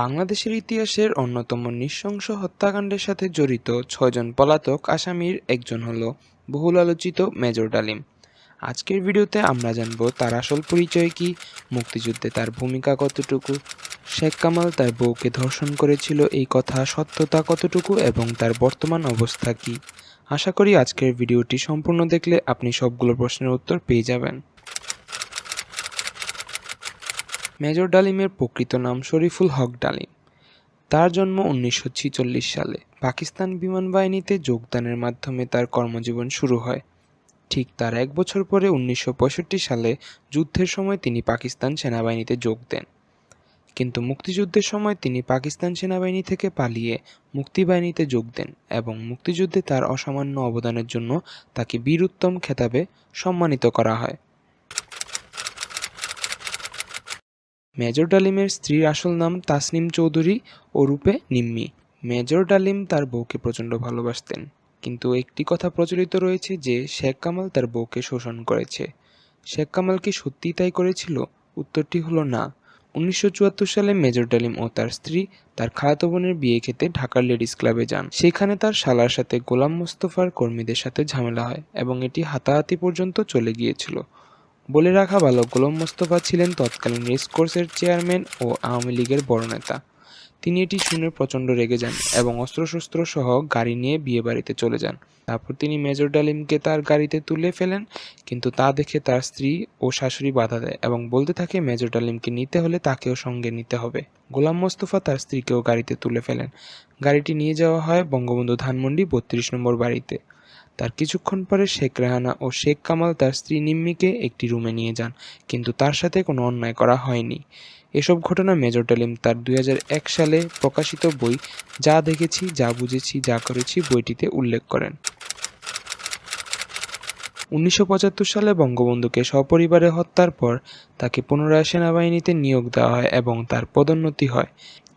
বাংলাদেশের ইতিহাসের অন্যতম নৃশংস হত্যাকাণ্ডের সাথে জড়িত ছয়জন পলাতক আসামির একজন হল বহুল আলোচিত মেজর ডালিম। আজকের ভিডিওতে আমরা জানব তার আসল পরিচয় কি, মুক্তিযুদ্ধে তার ভূমিকা কতটুকু, শেখ কামাল তার বউকে ধর্ষণ করেছিল এই কথা, সত্যতা কতটুকু এবং তার বর্তমান অবস্থা কি। আশা করি আজকের ভিডিওটি সম্পূর্ণ দেখলে আপনি সবগুলো প্রশ্নের উত্তর পেয়ে যাবেন। মেজর ডালিমের প্রকৃত নাম শরীফুল হক ডালিম। তার জন্ম উনিশশো সালে। পাকিস্তান বিমান বাহিনীতে যোগদানের মাধ্যমে তার কর্মজীবন শুরু হয়। ঠিক তার এক বছর পরে উনিশশো পঁয়ষট্টি সালে যুদ্ধের সময় তিনি পাকিস্তান সেনাবাহিনীতে যোগ দেন। কিন্তু মুক্তিযুদ্ধের সময় তিনি পাকিস্তান সেনাবাহিনী থেকে পালিয়ে মুক্তিবাহিনীতে যোগ দেন এবং মুক্তিযুদ্ধে তার অসামান্য অবদানের জন্য তাকে বীর উত্তম খেতাবে সম্মানিত করা হয়। মেজর ডালিমের স্ত্রীর আসল নাম তাসনিম চৌধুরী ও রূপে নিম্মি। মেজর ডালিম তার বউকে প্রচণ্ড ভালোবাসতেন। কিন্তু একটি কথা প্রচলিত রয়েছে যে, শেখ কামাল তার বউকে শোষণ করেছে। শেখ কামাল কি সত্যিই তাই করেছিল? উত্তরটি হলো না। উনিশশো চুয়াত্তর সালে মেজর ডালিম ও তার স্ত্রী তার খালাতো বোনের বিয়ে খেতে ঢাকার লেডিস ক্লাবে যান। সেখানে তার শালার সাথে গোলাম মোস্তফার কর্মীদের সাথে ঝামেলা হয় এবং এটি হাতাহাতি পর্যন্ত চলে গিয়েছিল। বলে রাখা ভালো, গোলাম মোস্তফা ছিলেন তৎকালীন রেসকোর্সের চেয়ারম্যান ও আওয়ামী লীগের বড় নেতা। তিনি এটি শুনে প্রচণ্ড রেগে যান এবং অস্ত্রশস্ত্র সহ গাড়ি নিয়ে বিয়ে বাড়িতে চলে যান। তারপর তিনি মেজর ডালিমকে তার গাড়িতে তুলে ফেলেন, কিন্তু তা দেখে তার স্ত্রী ও শাশুড়ি বাধা দেয় এবং বলতে থাকে, মেজর ডালিমকে নিতে হলে তাকেও সঙ্গে নিতে হবে। গোলাম মোস্তফা তার স্ত্রীকেও গাড়িতে তুলে ফেলেন। গাড়িটি নিয়ে যাওয়া হয় বঙ্গবন্ধু ধানমন্ডি বত্রিশ নম্বর বাড়িতে। তার কিছুক্ষণ পরে শেখ রেহানা ও শেখ কামাল তার স্ত্রী নিম্মিকে একটি রুমে নিয়ে যান, কিন্তু তার সাথে কোনো অন্যায় করা হয়নি। এসব ঘটনা মেজর ডালিম তার দু হাজার এক সালে প্রকাশিত বই যা দেখেছি, যা বুঝেছি, যা করেছি বইটিতে উল্লেখ করেন। উনিশশো পঁচাত্তর সালে বঙ্গবন্ধুকে সপরিবারে হত্যার পর তাকে পুনরায় সেনাবাহিনীতে নিয়োগ দেওয়া হয় এবং তার পদোন্নতি হয়।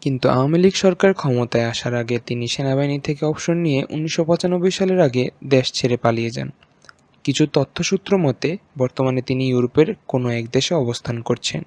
কিন্তু আওয়ামী লীগ সরকার ক্ষমতায় আসার আগে তিনি সেনাবাহিনী থেকে অবসর নিয়ে উনিশশো পঁচানব্বই সালের আগে দেশ ছেড়ে পালিয়ে যান। কিছু তথ্যসূত্র মতে, বর্তমানে তিনি ইউরোপের কোনো এক দেশে অবস্থান করছেন।